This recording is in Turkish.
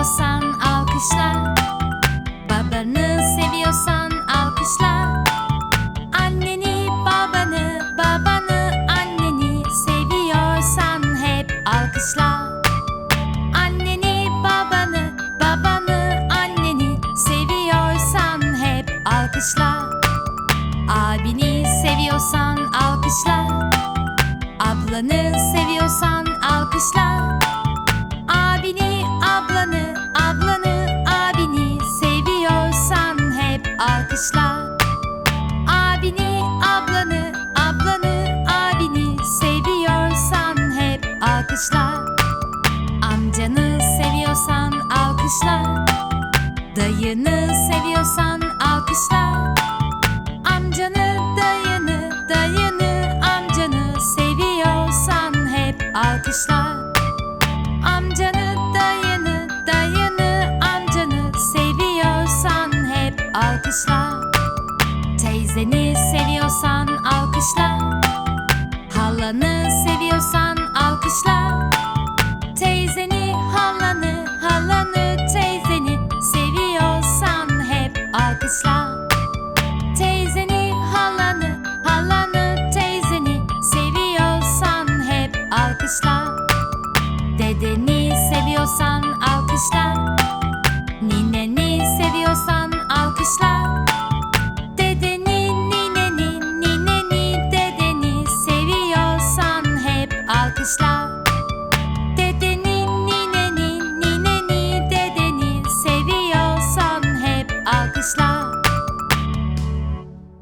seviyorsan alkışla. Babanı seviyorsan alkışla. Anneni, babanı, babanı, anneni seviyorsan hep alkışla. Anneni, babanı, babanı, anneni seviyorsan hep alkışla. Abini seviyorsan alkışla. Ablanı seviyorsan alkışla. Seviyorsan alkışla. Dayını seviyorsan alkışla. Amcanı, dayını, dayını, amcanı seviyorsan hep alkışla. Amcanı, dayını, dayını, amcanı seviyorsan hep alkışla. Teyzeni seviyorsan alkışla. Halanı seviyorsan Teyzeni, halanı, halanı teyzeni Seviyorsan hep alkışla. Dedeni seviyorsan